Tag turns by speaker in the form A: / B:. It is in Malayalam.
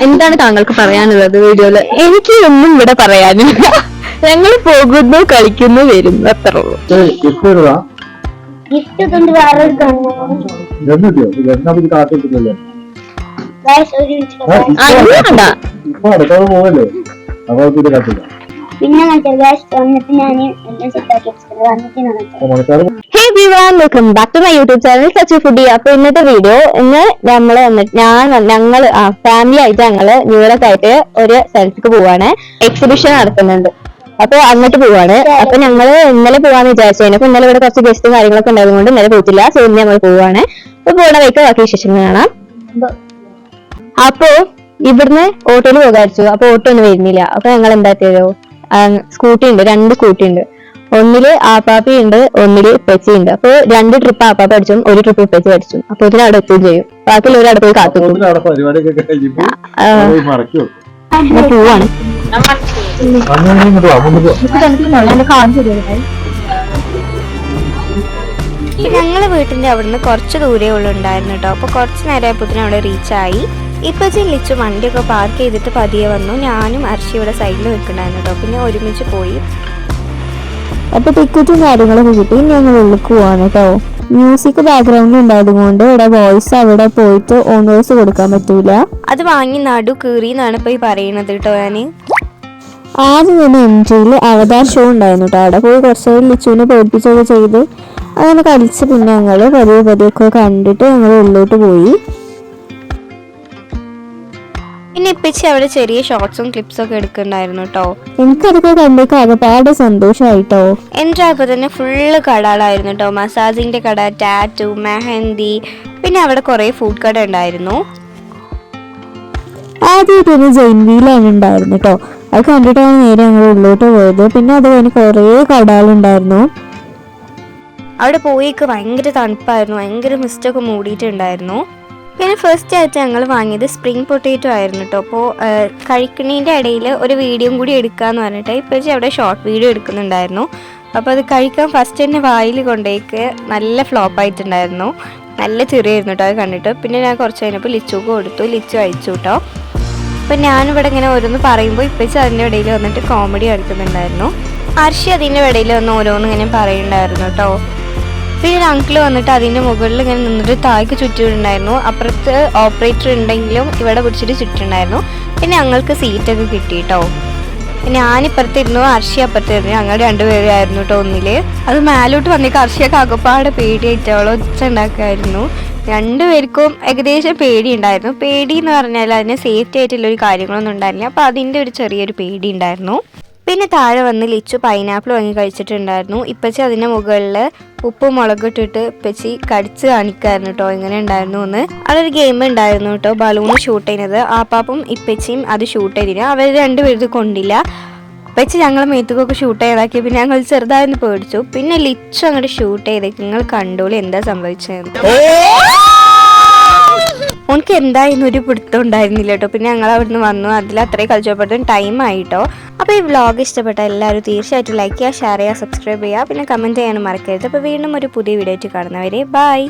A: എന്താണ് താങ്കൾക്ക് പറയാനുള്ളത് വീഡിയോയിൽ? എനിക്ക് ഒന്നും ഇവിടെ പറയാനില്ല. ഞങ്ങൾ പോകുന്നു കളിക്കുന്നു വരുന്നു അത്ര ഉള്ളൂ.
B: ഗിഫ്റ്റ്
C: കൊണ്ട് വേറെ പിന്നെ വന്നിട്ട്. ഞാൻ എല്ലാം സെറ്റാക്കി
A: hey everyone welcome back to my YouTube channel such foodie അപ്പൊ ഇന്നത്തെ വീഡിയോ ഇന്ന് നമ്മൾ വന്നിട്ട് ഞാൻ ഞങ്ങൾ ഫാമിലി ആയിട്ട് ഞങ്ങൾ ന്യൂയോർക്ക് ആയിട്ട് ഒരു സ്ഥലത്തേക്ക് പോവാണ്. എക്സിബിഷൻ നടത്തുന്നുണ്ട്. അപ്പൊ അങ്ങോട്ട് പോവാണ്. അപ്പൊ ഞങ്ങൾ ഇന്നലെ പോവാന്ന് വിചാരിച്ചു അപ്പൊ ഇന്നലെ ഇവിടെ കുറച്ച് ഗസ്റ്റും കാര്യങ്ങളൊക്കെ ഉണ്ടായതുകൊണ്ട് ഇന്നലെ പോയിട്ടില്ല. സോ ഇന്ന് നമ്മൾ പോവാണ്. അപ്പൊ പോണ വഴിക്ക് ബാക്കി വിശേഷങ്ങൾ കാണാം. അപ്പോ ഇവിടുന്ന് ഓട്ടോയിൽ പോകാരിച്ചു അപ്പൊ ഓട്ടോ ഒന്നും വരുന്നില്ല. അപ്പൊ ഞങ്ങൾ എന്താ ചെയ്തോ സ്കൂട്ടി ഉണ്ട് രണ്ട് സ്കൂട്ടി ഉണ്ട് ഒന്നിൽ ആപ്പാപ്പി ഉണ്ട് ഒന്നിൽ പെച്ചി ഉണ്ട് അപ്പൊ രണ്ട് ട്രിപ്പ് ആപ്പാപ്പ അടിച്ചും ഒരു ട്രിപ്പ് പെച്ചി അടിച്ചും അപ്പൊ ഇതിന് അവിടെ എത്തുകയും ചെയ്യും. ബാക്കിയുള്ളവർ അവിടെ പോയി കാത്തു പോവാണ്.
D: ഞങ്ങളെ വീട്ടിന്റെ അവിടുന്ന് കുറച്ച് ദൂരേ ഉള്ളുണ്ടായിരുന്നു കേട്ടോ. അപ്പൊ കുറച്ച് നേരമായപ്പോ അവിടെ റീച്ചായി ഇപ്പൊ ലിച്ചു വണ്ടിയൊക്കെ പാർക്ക് ചെയ്തിട്ട് പതിയെ വന്നു. ഞാനും അർഷിയുടെ സൈഡിൽ നിൽക്കണ്ടായിരുന്നു കേട്ടോ പിന്നെ ഒരുമിച്ച് പോയി.
A: അപ്പൊ ടിക്കറ്റും കാര്യങ്ങളൊക്കെ കിട്ടി. ഞങ്ങൾ ഉള്ളിൽ പോവാണ് കേട്ടോ മ്യൂസിക് ബാക്ക്ഗ്രൗണ്ടിൽ ഉണ്ടായത് കൊണ്ട് ഇവിടെ വോയിസ് അവിടെ പോയിട്ട് ഓൺ വോയിസ് കൊടുക്കാൻ പറ്റൂല.
D: അത് വാങ്ങി നടു കീറി എന്നാണ് ഇപ്പൊ ഈ പറയണത് കേട്ടോ ഞാൻ.
A: ആദ്യം തന്നെ എൻട്രിയിൽ അവതാർ ഷോ ഉണ്ടായിരുന്നു കേട്ടോ അവിടെ പോയി കുറച്ച് നേരം ലിച്ചുവിനെ പേടിപ്പിച്ചൊക്കെ ചെയ്ത് അങ്ങനെ കളിച്ച് പിന്നെ ഞങ്ങൾ പതിയെ പതിയൊക്കെ കണ്ടിട്ട് ഞങ്ങൾ ഉള്ളിലോട്ട് പോയി.
D: പിന്നെ ഇപ്പിച്ച് അവിടെ ചെറിയ ഷോർട്സും ക്ലിപ്സും ഒക്കെ എടുക്കണ്ടായിരുന്നു കേട്ടോ
A: എനിക്കതൊക്കെ കണ്ടേക്ക് ഒരുപാട് സന്തോഷമായിട്ടോ
D: എന്റെ അപ്പൊ തന്നെ ഫുള്ള് കടകളായിരുന്നു കേട്ടോ മസാജിന്റെ കട ടാറ്റു മെഹന്തി പിന്നെ അവിടെ കുറേ ഫുഡ് കട ഉണ്ടായിരുന്നു.
A: ആദ്യമായിട്ട് ഒരു ഉണ്ടായിരുന്നു കേട്ടോ അത് കണ്ടിട്ടാണ് നേരെ ഞങ്ങൾ ഉള്ളിലോട്ട് പോയത്. പിന്നെ അത് കഴിഞ്ഞ് കുറേ കടകളുണ്ടായിരുന്നു
D: അവിടെ പോയിക്ക് ഭയങ്കര തണുപ്പായിരുന്നു. ഭയങ്കര മിസ്റ്റൊക്കെ മൂടിയിട്ടുണ്ടായിരുന്നു. പിന്നെ ഫസ്റ്റ് ആയിട്ട് ഞങ്ങൾ വാങ്ങിയത് സ്പ്രിംഗ് പൊട്ടേറ്റോ ആയിരുന്നു കേട്ടോ അപ്പോൾ കഴിക്കുന്നതിന്റെ ഇടയിൽ ഒരു വീഡിയോയും കൂടി എടുക്കാന്ന് പറഞ്ഞിട്ട് ഇപ്പോൾ അവിടെ ഷോർട്ട് വീഡിയോ എടുക്കുന്നുണ്ടായിരുന്നു. അപ്പോൾ അത് കഴിക്കാൻ ഫസ്റ്റ് തന്നെ വായിൽ കൊണ്ടേക്ക് നല്ല ഫ്ലോപ്പ് ആയിട്ടുണ്ടായിരുന്നു. നല്ല ചെറിയായിരുന്നു കേട്ടോ അത് കണ്ടിട്ട്. പിന്നെ ഞാൻ കുറച്ച് കഴിഞ്ഞപ്പോൾ ലിച്ചുക്ക് കൊടുത്തു. ലിച്ചു അയച്ചു കേട്ടോ അപ്പം ഞാനിവിടെ ഇങ്ങനെ ഓരോന്ന് പറയുമ്പോൾ ഇപ്പച്ച അതിന്റെ ഇടയിൽ വന്നിട്ട് കോമഡി കളിക്കുന്നുണ്ടായിരുന്നു. ഹർഷി അതിന്റെ ഇടയിൽ വന്ന് ഓരോന്ന് ഇങ്ങനെ പറയുന്നുണ്ടായിരുന്നു കേട്ടോ പിന്നെ ഒരു അങ്കിൾ വന്നിട്ട് അതിന്റെ മുകളിൽ ഇങ്ങനെ നിന്നിട്ട് താഴേക്ക് ചുറ്റിയിട്ടുണ്ടായിരുന്നു. അപ്പുറത്ത് ഓപ്പറേറ്റർ ഉണ്ടെങ്കിലും ഇവിടെ പിടിച്ചിട്ട് ചുറ്റിട്ടുണ്ടായിരുന്നു. പിന്നെ ഞങ്ങൾക്ക് സീറ്റൊക്കെ കിട്ടി കേട്ടോ ഞാനിപ്പുറത്തിരുന്നു അർഷി അപ്പുറത്തിരുന്നു. ഞങ്ങൾ രണ്ടുപേരായിരുന്നു കേട്ടോ ഒന്നിൽ. അത് മേലോട്ട് വന്നേക്ക് അർഷിയൊക്കെ അകപ്പാടെ പേടിയായിട്ട് അവളെ ഒച്ച ഉണ്ടാക്കായിരുന്നു രണ്ടുപേർക്കും ഏകദേശം പേടി ഉണ്ടായിരുന്നു പേടി എന്ന് പറഞ്ഞാൽ അതിന് സേഫ്റ്റി ആയിട്ടുള്ള ഒരു കാര്യങ്ങളൊന്നും ഉണ്ടായിരുന്നില്ല. അപ്പോൾ അതിന്റെ ഒരു ചെറിയൊരു പേടി ഉണ്ടായിരുന്നു. പിന്നെ താഴെ വന്ന് ലിച്ചു പൈനാപ്പിൾ വാങ്ങി കഴിച്ചിട്ടുണ്ടായിരുന്നു. ഇപ്പച്ചി അതിന്റെ മുകളിൽ ഉപ്പ് മുളക് ഇട്ടിട്ട് ഇപ്പച്ചി കടിച്ച് കാണിക്കായിരുന്നു കേട്ടോ എങ്ങനെ ഉണ്ടായിരുന്നു എന്ന്. അതൊരു ഗെയിം ഉണ്ടായിരുന്നു കേട്ടോ ബലൂൺ ഷൂട്ട് ചെയ്യുന്നത്. ആപ്പാപ്പും ഇപ്പച്ചിയും അത് ഷൂട്ട് ചെയ്തിരുന്നു. അവർ രണ്ടുപേരും ഇത് കൊണ്ടില്ല. ഇപ്പച്ചി ഞങ്ങൾ മേത്തുക്കൊക്കെ ഷൂട്ട് ചെയ്താക്കി പിന്നെ ഞങ്ങൾ ചെറുതായിരുന്നു പേടിച്ചു. പിന്നെ ലിച്ചു അങ്ങോട്ട് ഷൂട്ട് ചെയ്തേക്ക്. നിങ്ങൾ കണ്ടോളി എന്താ സംഭവിച്ചത് ഓനക്ക് എന്തായിരുന്നു ഒരു പിടുത്തം ഉണ്ടായിരുന്നില്ല കേട്ടോ പിന്നെ ഞങ്ങൾ അവിടുന്ന് വന്നു. അതിൽ അത്രയും കളിച്ചപ്പോഴത്തേക്കും ടൈം ആയിട്ടോ അപ്പോൾ ഈ വ്ളോഗ് ഇഷ്ടപ്പെട്ട എല്ലാവരും തീർച്ചയായിട്ടും ലൈക്ക് ചെയ്യുക ഷെയർ ചെയ്യുക സബ്സ്ക്രൈബ് ചെയ്യുക. പിന്നെ കമന്റ് ചെയ്യാനും മറക്കരുത്. അപ്പോൾ വീണ്ടും ഒരു പുതിയ വീഡിയോ ആയിട്ട് കാണുന്നവരെ ബൈ